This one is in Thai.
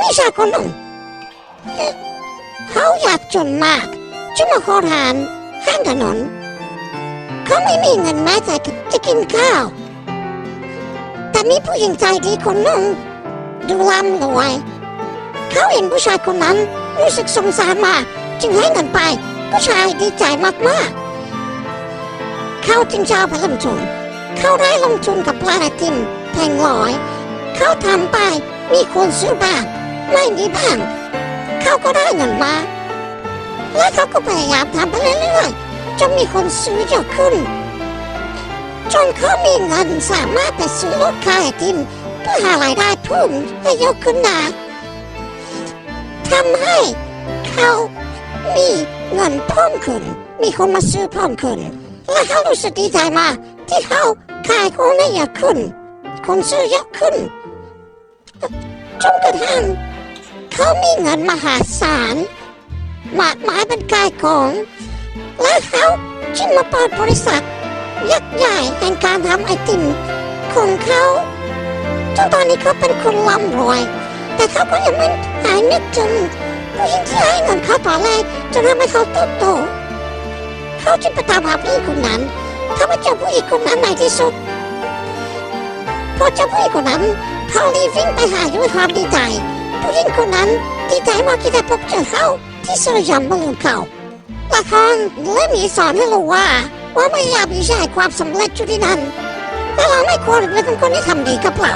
มีชายคนนึ่งเขาอยากจนมากจะมาขอทานข้างถนนเขาไม่มีเงินแม้แต่จะกินข้าว แต่มีผู้หญิงใจดีคนหนึ่งดูร่ำรวยเขาเห็นผู้ชายคนนั้นรู้สึกสงสารมากจึงให้เงินไป ผู้ชายดีใจมากๆ เขาจึงจะเอาไปลงทุนเขาได้ลงทุนกับปลาติมแพงร้อย เขาทำไปมีคนซื้อบ้าง ไม่มีบ้าง เขาก็ได้เงินมา และเขาก็พยายามทำไปเรื่อยๆจนมีคนซื้อเยอะขึ้น จนเขามีเงินสามารถไปซื้อรถขายไอติมเพื่อหารายได้เพิ่มให้เยอะขึ้นได้ทำให้เขามีเงินเพิ่มขึ้น มีคนมาซื้อเพิ่มขึ้น และเขารู้สึกดีใจมากที่เขาขายของได้เยอะขึ้น คนซื้อเยอะขึ้นจนกระทั่ง เขามีเงินมหาศาลมากมายเป็นกายของ และเขาจึงมาเปิดบริษัท ยักษ์ใหญ่แห่งการทำไอติมของเขาจนตอนนี้เขาเป็นคนร่ำรวย แต่เขาก็ยังไม่หายนึกถึงผู้หญิงที่ให้เงินเขาตอนแรกจนทำให้เขาตโตเขาจึงไปตามหาผู้หญิงคนนั้นเขาไปเจอผู้หญิงคนนั้นในที่สุดพอเจอผู้หญิงคนนั้นเขารีบวิ่งไปหาด้วยความดีใจ ผู้หญิงคนนั้นดีใจมากที่ได้พบเจอเขาที่สยามเมืองเขาละครเรื่องนี้สอนให้รู้ว่า ว่าไม่อยากมีใช่ความสำเร็จอยู่ที่นั่นแต่เราไม่ควรเป็นคนที่ทำดีกับเรา